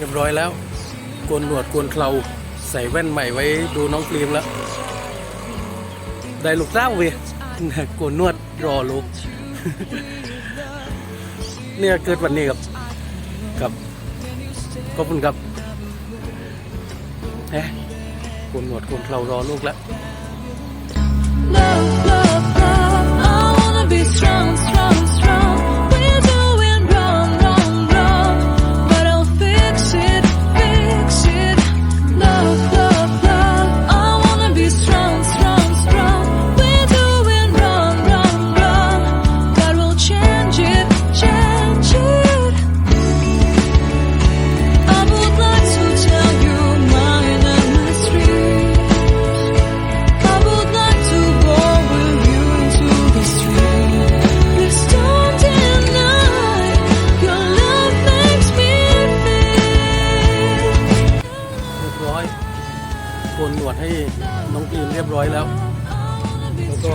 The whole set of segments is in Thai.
เรียบร้อยแล้วโกนหนวดโกนเคราใส่แว่นใหม่ไว้ดูน้องฟิล์มแล้ว ได้ลูกเต้าเว้ยโกนนวดรอลูกเนี่ยเกิดวันนี้กับกับขอบคุณครับเอ๊ะโกนหนวดโกนเครารอลูกแล้ว นหนวดให้น้องฟิล์มเรียบร้อยแล้ว แล้วก็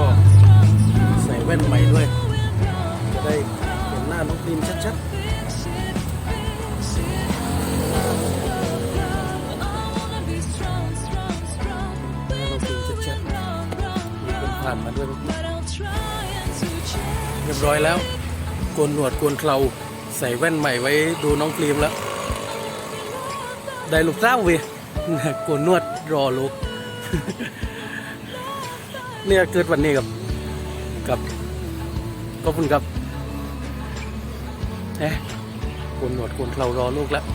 ใส่แว่นใหม่ด้วย จะได้เห็นหน้าน้องฟิล์มชัดๆให้น้องฟิล์มชัดๆมีคนผ่านมาด้วยเรียบร้อยแล้วโกนหนวดโกนเคราใส่แว่นใหม่ไว้ดูน้องฟิล์มแล้ว ได้ลูกเต้าเว้ย โกนนวดรอลูกเนี่ยเกิดวันนี้กับกับขอบคุณครับเอ๊ะโกนหนวดโกนเครารอลูกแล้ว